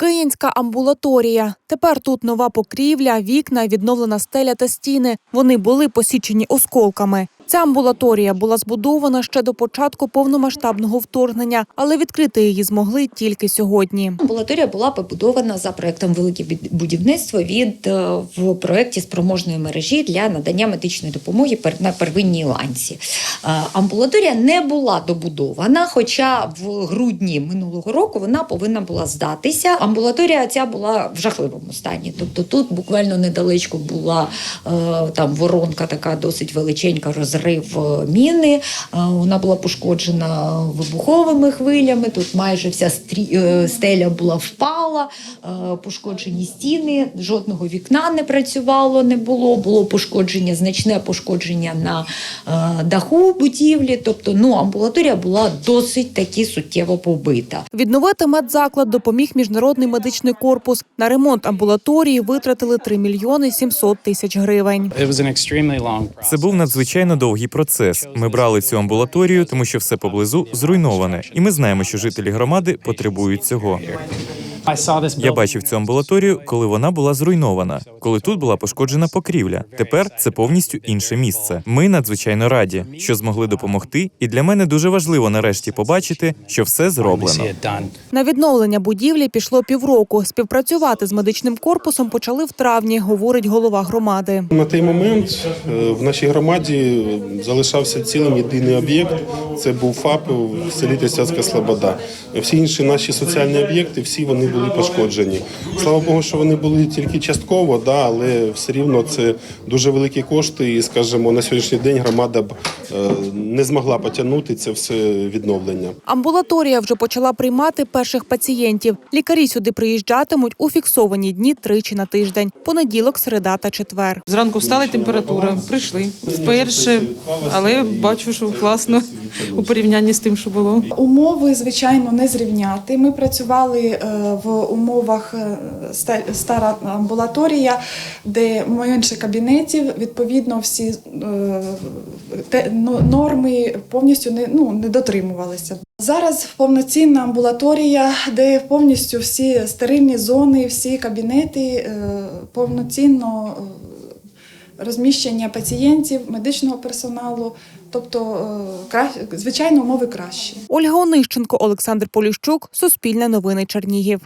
Київська амбулаторія. Тепер тут нова покрівля, вікна, відновлена стеля та стіни. Вони були посічені осколками. Ця амбулаторія була збудована ще до початку повномасштабного вторгнення, але відкрити її змогли тільки сьогодні. Амбулаторія була побудована за проектом Велике будівництво від е, в проекті спроможної мережі для надання медичної допомоги на первинній ланці. Е, Амбулаторія не була добудована, хоча в грудні минулого року вона повинна була здатися. Амбулаторія ця була в жахливому стані. Тобто тут буквально недалечко була е, там воронка, така досить величенька, розрив е, міни. Е, Вона була пошкоджена вибуховими хвилями. Тут майже вся е, стеля була впала, е, пошкоджені стіни, жодного вікна не працювало, не було. Було пошкодження, значне пошкодження на е, даху будівлі. Тобто, ну амбулаторія була досить таки суттєво побита. Відновити медзаклад допоміг міжнародний медичний корпус. На ремонт амбулаторії витратили 3 мільйони 700 тисяч гривень. Це був надзвичайно довгий процес. Ми брали цю амбулаторію, тому що все поблизу зруйноване, і ми знаємо, що жителі громади потребують цього. Я бачив цю амбулаторію, коли вона була зруйнована, коли тут була пошкоджена покрівля. Тепер це повністю інше місце. Ми надзвичайно раді, що змогли допомогти, і для мене дуже важливо нарешті побачити, що все зроблено. На відновлення будівлі пішло півроку. Співпрацювати з медичним корпусом почали в травні, говорить голова громади. На той момент е, в нашій громаді залишався цілим єдиний об'єкт. Це був ФАП в селі Трясяцька Слобода. Всі інші наші соціальні об'єкти, всі вони були пошкоджені. Слава Богу, що вони були тільки частково, да, але все рівно це дуже великі кошти. І, скажімо, на сьогоднішній день громада б е, не змогла потягнути це все відновлення. Амбулаторія вже почала приймати перших пацієнтів. Лікарі сюди приїжджатимуть у фіксовані дні тричі на тиждень – понеділок, середа та четвер. Зранку встали температура, прийшли вперше, але бачу, що класно у порівнянні з тим, що було. Умови, звичайно, не зрівняти. Ми працювали е, в умовах е, стара амбулаторія, де менше кабінетів. Відповідно, всі е, ну, норми повністю не, ну, не дотримувалися. Зараз повноцінна амбулаторія, де повністю всі стерильні зони, всі кабінети повноцінно. Розміщення пацієнтів, медичного персоналу, тобто е, звичайно умови кращі. Ольга Онищенко, Олександр Поліщук, Суспільне новини Чернігів.